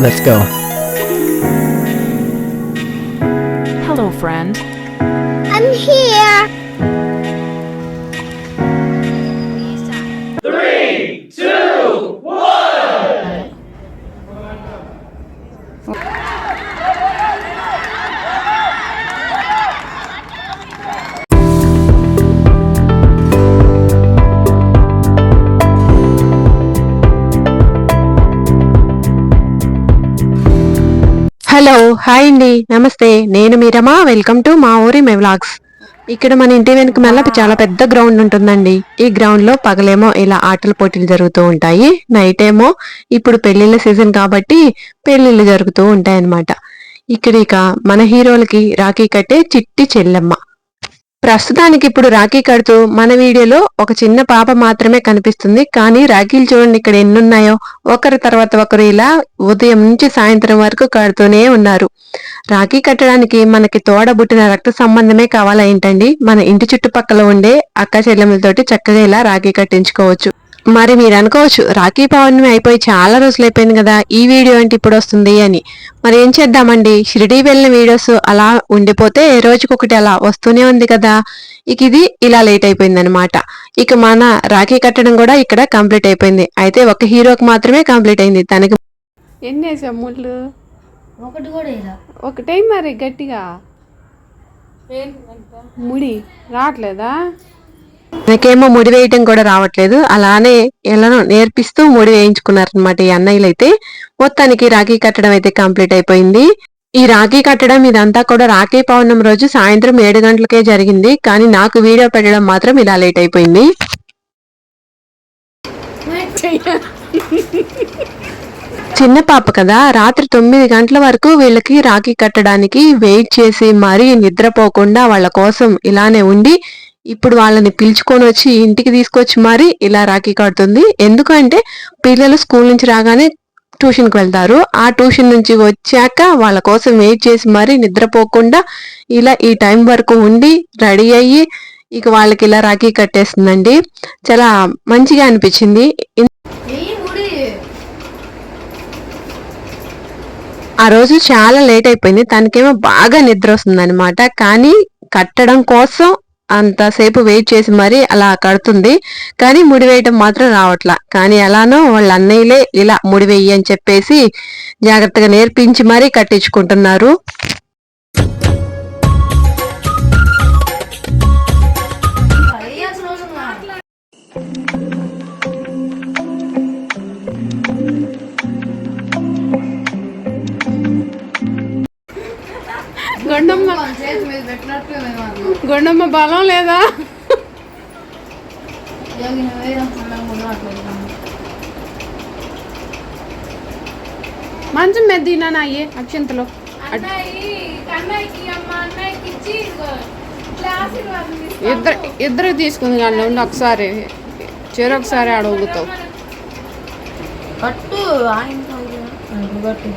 Let's go. Hello, friend. I'm here. Hello hi అండి. నమస్తే. నేను మీరమా వెల్కమ్ టు మా ఊరి మెవ్లాగ్స్ ఇక్కడ మన ఇంటి వెనుక మెల్ల చాలా పెద్ద గ్రౌండ్ ఉంటుందండి. ఈ గ్రౌండ్లో పగలేమో ఇలా ఆటల పోటీలు జరుగుతూ ఉంటాయి. నైట్ ఏమో ఇప్పుడు పెళ్ళిళ్ళ సీజన్ కాబట్టి పెళ్ళిళ్ళు జరుగుతూ ఉంటాయి అన్నమాట ఇక్కడ ఇక మన హీరోలకి రాఖీ కట్టే చిట్టి చెల్లెమ్మ. ప్రస్తుతానికి ఇప్పుడు రాఖీ కడుతూ మన వీడియోలో ఒక చిన్న పాప మాత్రమే కనిపిస్తుంది. కానీ రాఖీలు చూడండి ఇక్కడ ఎన్నున్నాయో. ఒకరి తర్వాత ఒకరు ఇలా ఉదయం నుంచి సాయంత్రం వరకు కడుతూనే ఉన్నారు. రాఖీ కట్టడానికి మనకి తోడబుట్టిన రక్త సంబంధమే కావాలా ఏంటండి? మన ఇంటి చుట్టుపక్కల ఉండే అక్క చెల్లెములతోటి చక్కగా ఇలా రాఖీ కట్టించుకోవచ్చు. మరి మీరు అనుకోవచ్చు రాఖీ పౌర్ణమి అయిపోయి చాలా రోజులు అయిపోయింది కదా ఈ వీడియో ఏంటి ఇప్పుడు వస్తుంది అని. మరి ఏం చేద్దామండి? షిరిడి వెళ్ళిన వీడియోస్ అలా ఉండిపోతే రోజుకొకటి అలా వస్తూనే ఉంది కదా. ఇక ఇది ఇలా లేట్ అయిపోయింది అనమాట ఇక మన రాఖీ కట్టడం కూడా ఇక్కడ కంప్లీట్ అయిపోయింది. అయితే ఒక హీరోకి మాత్రమే కంప్లీట్ అయింది. తనకి ఎన్ని వేసావు ముళ్ళు? ఒకటి కూడా ఇలా ఒకటే మరి గట్టిగా? ముడి రావట్లేదా? నాకేమో ముడి వేయటం కూడా రావట్లేదు. అలానే ఎలానో నేర్పిస్తూ ముడి వేయించుకున్నారనమాట ఈ అన్నయ్యలు అయితే మొత్తానికి రాఖీ కట్టడం అయితే కంప్లీట్ అయిపోయింది. ఈ రాఖీ కట్టడం ఇదంతా కూడా రాఖీ పౌర్ణమి రోజు సాయంత్రం ఏడు గంటలకే జరిగింది. కానీ నాకు వీడియో పెట్టడం మాత్రం ఇలా లేట్ అయిపోయింది. చిన్న పాప కదా రాత్రి తొమ్మిది గంటల వరకు వీళ్ళకి రాఖీ కట్టడానికి వెయిట్ చేసి మరీ నిద్రపోకుండా వాళ్ళ కోసం ఇలానే ఉండి ఇప్పుడు వాళ్ళని పిలుచుకొని వచ్చి ఇంటికి తీసుకొచ్చి మరీ ఇలా రాఖీ కడుతుంది. ఎందుకంటే పిల్లలు స్కూల్ నుంచి రాగానే ట్యూషన్కి వెళ్తారు. ఆ ట్యూషన్ నుంచి వచ్చాక వాళ్ళ కోసం వెయిట్ చేసి మరీ నిద్రపోకుండా ఇలా ఈ టైం వరకు ఉండి రెడీ అయ్యి ఇక వాళ్ళకి ఇలా రాఖీ కట్టేస్తుందండి. చాలా మంచిగా అనిపించింది. ఆ రోజు చాలా లేట్ అయిపోయింది. తనకేమో బాగా నిద్ర వస్తుంది అనమాట కానీ కట్టడం కోసం అంతసేపు వెయిట్ చేసి మరీ అలా కడుతుంది. కానీ ముడి వేయటం మాత్రం రావట్లా. కానీ అలానో వాళ్ళ అన్నయ్యలే ఇలా ముడి వెయ్యి అని చెప్పేసి జాగ్రత్తగా నేర్పించి మరీ కట్టించుకుంటున్నారు. గొండమ్మ బలం లేదా? మంచం మీద తినా అయ్యే అక్షంతలో. ఇద్దరు ఇద్దరు తీసుకుంది కానీ ఉండి ఒకసారి. చెరొకసారి అడుగుతావు కట్టు ఆయన కట్టు.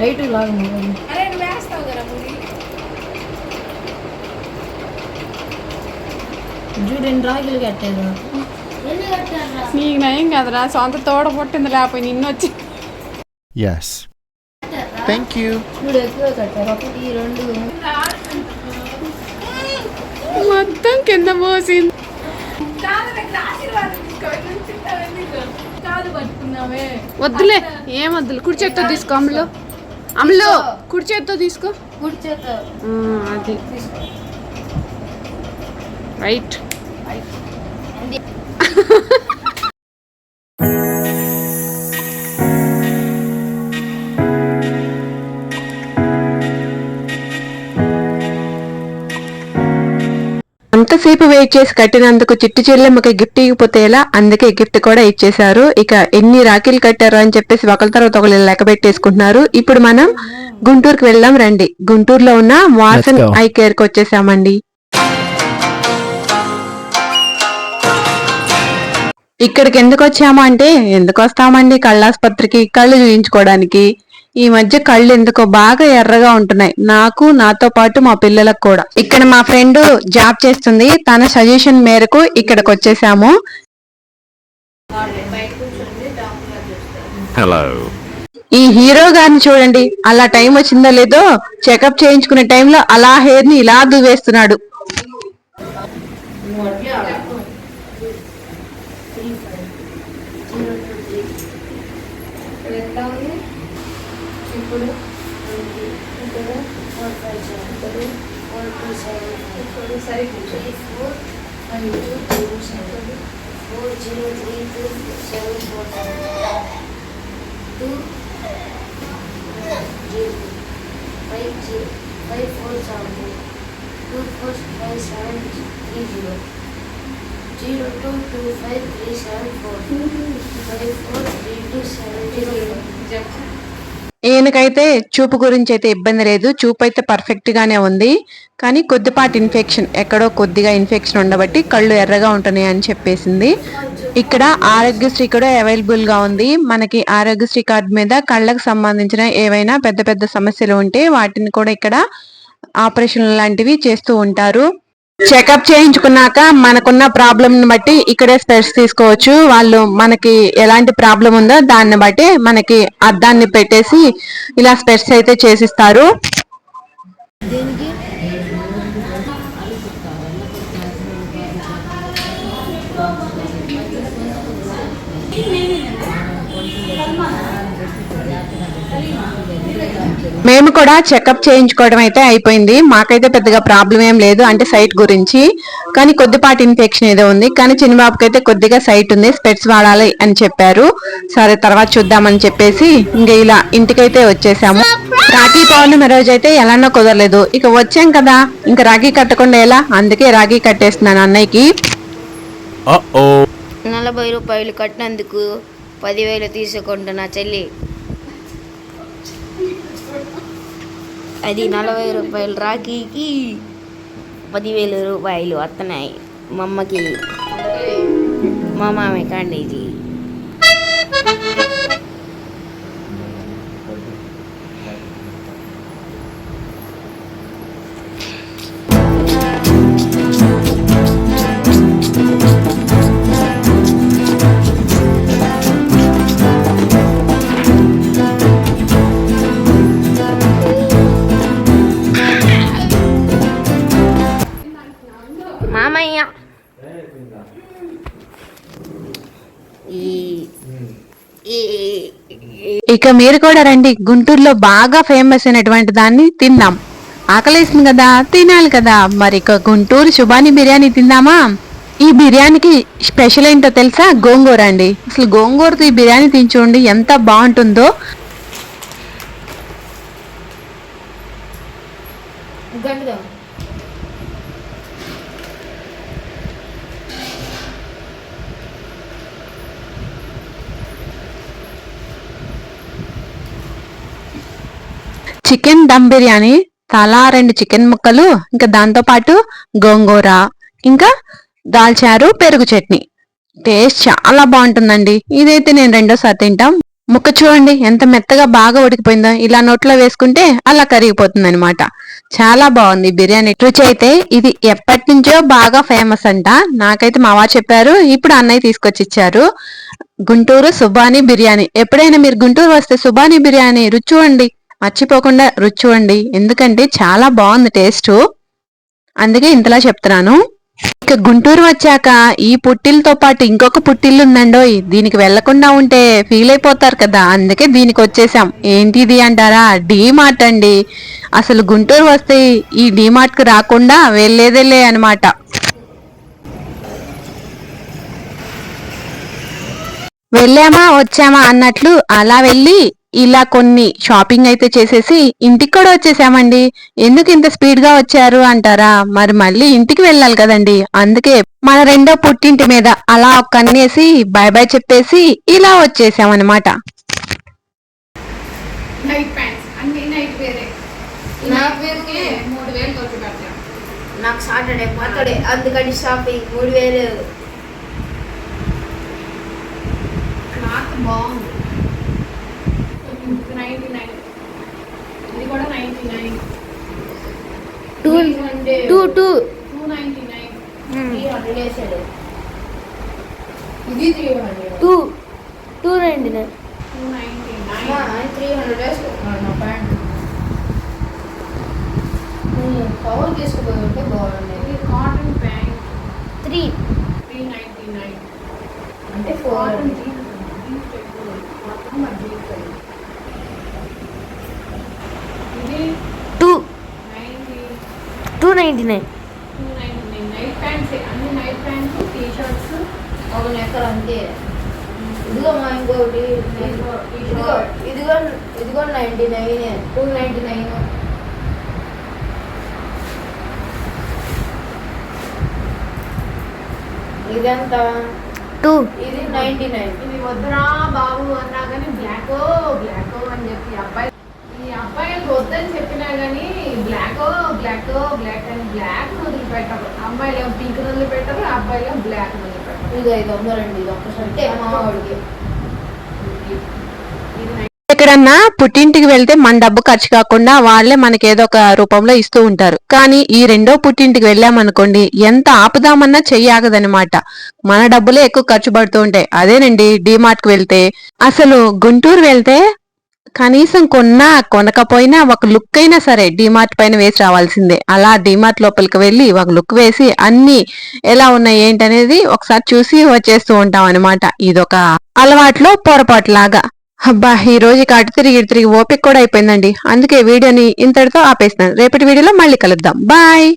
రైట్ లాగా ఎన్ని రాగిలు కట్టేది నీకు నయం కదరా సొంత తోడ పుట్టింది లేకపోయి నిన్ను వచ్చి. Yes. Thank you. ఎక్కువ కట్టారు. ఒకటి రెండు. మొత్తం కింద పోసింది వద్దులే ఏం వద్దులే కుడి చేత్తో తీసుకో అమలు. అమలు కుడి చేత్తో తీసుకో. గుడి చేత ఆ, అది. రైట్ అంతసేపు వెయిట్ చేసి కట్టినందుకు చిట్టి చెల్లెమ్మకి గిఫ్ట్ ఇవ్వకపోతే ఎలా? అందుకే గిఫ్ట్ కూడా ఇచ్చేశారు. ఇక ఎన్ని రాఖీలు కట్టారు అని చెప్పేసి ఒకరి తర్వాత ఒకరు లెక్క పెట్టేసుకుంటున్నారు. ఇప్పుడు మనం గుంటూరుకి వెళ్దాం రండి. గుంటూరులో ఉన్న వాసన్. ఐ కేర్కి వచ్చేసామండి. ఇక్కడికి ఎందుకు వచ్చాము అంటే ఎందుకు వస్తామండి కళ్ళాసుపత్రికి కళ్ళు చూయించుకోవడానికి? ఈ మధ్య కళ్ళు ఎందుకో బాగా ఎర్రగా ఉంటున్నాయి. నాకు నాతో పాటు మా పిల్లలకు కూడా. ఇక్కడ మా ఫ్రెండ్ జాబ్ చేస్తుంది. తన సజెషన్ మేరకు ఇక్కడికి వచ్చేసాము. ఈ హీరో గారిని చూడండి. అలా టైం వచ్చిందో లేదో చెకప్ చేయించుకునే టైంలో అలా హెయిర్ని ఇలా దువ్వేస్తున్నాడు. నువ్వు అట్లే ఆడు. ఇప్పుడు ఎట్లా ఉంది ఇప్పుడు ఇప్పుడు ఇప్పుడు సరే కూర్చో one two three seven four zero three two seven four two zero five zero five four seven two four five seven three zero zero two two five three seven four. Five four three two seven zero. ఈయనకైతే చూపు గురించి అయితే ఇబ్బంది లేదు. చూపు అయితే పర్ఫెక్ట్గానే ఉంది. కానీ కొద్దిపాటి ఇన్ఫెక్షన్ ఎక్కడో కొద్దిగా ఇన్ఫెక్షన్ ఉండబట్టి కళ్ళు ఎర్రగా ఉంటున్నాయి అని చెప్పేసింది. ఇక్కడ ఆరోగ్యశ్రీ కూడా అవైలబుల్గా ఉంది. మనకి ఆరోగ్యశ్రీ కార్డు మీద కళ్ళకు సంబంధించిన ఏవైనా పెద్ద పెద్ద సమస్యలు ఉంటే వాటిని కూడా ఇక్కడ ఆపరేషన్ లాంటివి చేస్తూ ఉంటారు. చెకప్ చేయించుకున్నాక మనకున్న ప్రాబ్లం బట్టి ఇక్కడే స్పెట్స్ తీసుకోవచ్చు. వాళ్ళు మనకి ఎలాంటి ప్రాబ్లం ఉందో దాన్ని బట్టి మనకి అద్దాన్ని పెట్టేసి ఇలా స్పెట్స్ అయితే చేసిస్తారు. మేము కూడా చెకప్ చేయించుకోవడం అయితే అయిపోయింది. మాకైతే పెద్దగా ప్రాబ్లం ఏం లేదు. అంటే సైట్ గురించి. కానీ కొద్దిపాటి ఇన్ఫెక్షన్ ఏదో ఉంది. కానీ చిన్నబాబుకి అయితే కొద్దిగా సైట్ ఉంది. స్పెట్స్ వాడాలి అని చెప్పారు. సరే తర్వాత చూద్దామని చెప్పేసి ఇంక ఇలా ఇంటికైతే వచ్చేసాము. రాఖీ పౌర్ణమి రోజు అయితే ఎలానో కుదరలేదు. ఇక వచ్చాం కదా. ఇంకా రాఖీ కట్టకుండా ఎలా? అందుకే రాఖీ కట్టేస్తున్నాను అన్నయ్యకి. నలభై రూపాయలు కట్టినందుకు పదివేలు తీసుకుంటున్నా చెల్లి. అది నలభై రూపాయలు రాఖీకి పదివేల రూపాయలు వస్తున్నాయి మా అమ్మకి. మా మామయ్య కాండి ఇది మామయ్య ఇక మీరు కూడా రండి. గుంటూరులో బాగా ఫేమస్ అయినటువంటి దాన్ని తిందాం. ఆకలేసింది కదా తినాలి కదా. మరి ఇక గుంటూరు శుభాని బిర్యానీ తిందామా? ఈ బిర్యానీకి స్పెషల్ ఏంటో తెలుసా? గోంగూర అండి. అసలు గోంగూరతో ఈ బిర్యానీ తిని చూడండి ఎంత బాగుంటుందో. చికెన్ దమ్ బిర్యానీ తలా రెండు చికెన్ ముక్కలు ఇంకా దాంతో పాటు గోంగూర ఇంకా దాల్చారు పెరుగు చట్నీ. టేస్ట్ చాలా బాగుంటుందండి. ఇదైతే నేను రెండోసారి తింటాం. ముక్క చూడండి ఎంత మెత్తగా బాగా ఉడికిపోయిందో. ఇలా నోట్లో వేసుకుంటే అలా కరిగిపోతుంది అనమాట చాలా బాగుంది బిర్యానీ. రుచి అయితే ఇది ఎప్పటి నుంచో బాగా ఫేమస్ అంట. నాకైతే మా చెప్పారు ఇప్పుడు అన్నయ్య తీసుకొచ్చి ఇచ్చారు గుంటూరు సుబానీ బిర్యానీ. ఎప్పుడైనా మీరు గుంటూరు వస్తే సుబానీ బిర్యానీ రుచి చూడండి. మర్చిపోకుండా రుచి చూడండి. ఎందుకంటే చాలా బాగుంది టేస్ట్. అందుకే ఇంతలా చెప్తున్నాను. ఇక గుంటూరు వచ్చాక ఈ పుట్టిలతో పాటు ఇంకొక పుట్టిల్లు ఉందండోయ్ దీనికి వెళ్ళకుండా ఉంటే ఫీల్ అయిపోతారు కదా. అందుకే దీనికి వచ్చేసాం. ఏంటిది అంటారా? డీమార్ట్ అండి. అసలు గుంటూరు వస్తే ఈ డీ కు రాకుండా వెళ్ళేదేలే అనమాట వెళ్ళామా వచ్చామా అన్నట్లు అలా వెళ్ళి ఇలా కొన్ని షాపింగ్ అయితే చేసేసి ఇంటికి కూడా వచ్చేసామండి. ఎందుకు ఇంత స్పీడ్గా వచ్చారు అంటారా? మరి మళ్ళీ ఇంటికి వెళ్ళాలి కదండి. అందుకే మన రెండో పుట్టింటి మీద అలా ఒక కన్నేసి బాయ్ బాయ్ చెప్పేసి ఇలా వచ్చేసామన్నమాట. నాకు సాటర్డే బర్త్డే అందుకని షాపింగ్ మూడు వేలు. క్లాత్ బాగుంది. Ninety nine. ఇది కూడా ninety nine. Two two two. Two ninety nine. Three hundred వేసాడు ఇది త్రీ హండ్రెడ్ టూ టూ రండి two ninety nine. Three hundred వేసుకుంటున్నాడు మా ప్యాంట్. పవర్ తీసుకుపోయి ఉంటే బాగుండేది. Cotton pant three three ninety nine అంటే ఫోర్ కాటన్ జీన్స్ మొత్తం. ఇది two ninety two ninety nine. Two ninety nine. Night pants అన్ని నైట్ ప్యాంట్స్ టీ షర్ట్స్ ఒక నెక్కర్ అంతే. ఇదిగో మా ఇంకోటి. ఇదిగో ఇదిగో. ఇదిగో ninety nine. Two ninety nine. ఇదెంత? టూ. ఇది నైంటీ నైన్. ఇది వద్దురా బాబు అన్నా కానీ బ్లాక్ బ్లాక్ అని చెప్పి అబ్బాయి ఈ అబ్బాయిలకు వద్దని చెప్పినా కానీ బ్లాక్ బ్లాక్ బ్లాక్ అని బ్లాక్ వదిలిపెట్టరు అమ్మాయిలు ఏమో పింక్ వదిలిపెట్టరు అబ్బాయిలు ఏమో బ్లాక్ వదిలిపెట్టరు ఇది ఐదు వందలండి ఇది ఒక్క షర్టే మా వాడికి ఇది నై- ఎక్కడన్నా పుట్టింటికి వెళ్తే మన డబ్బు ఖర్చు కాకుండా వాళ్ళే మనకి ఏదో ఒక రూపంలో ఇస్తూ ఉంటారు. కానీ ఈ రెండో పుట్టింటికి వెళ్ళామనుకోండి ఎంత ఆపుదామన్నా చెయ్యాగదనమాట మన డబ్బులే ఎక్కువ ఖర్చు పడుతూ ఉంటాయి. అదేనండి డిమార్ట్కి వెళ్తే. అసలు గుంటూరు వెళ్తే కనీసం కొన్నా కొనకపోయినా ఒక లుక్ అయినా సరే డిమార్ట్ పైన వేసి రావాల్సిందే. అలా డిమార్ట్ లోపలికి వెళ్ళి ఒక లుక్ వేసి అన్ని ఎలా ఉన్నాయి ఏంటనేది ఒకసారి చూసి వచ్చేస్తూ ఉంటాం అనమాట ఇదొక అలవాట్లో పొరపాటులాగా. అబ్బా ఈ రోజు అటు తిరిగి తిరిగి ఓపిక కూడా అయిపోయిందండి. అందుకే వీడియోని ఇంతటితో ఆపేస్తున్నాను. రేపటి వీడియోలో మళ్ళీ కలుద్దాం. బాయ్!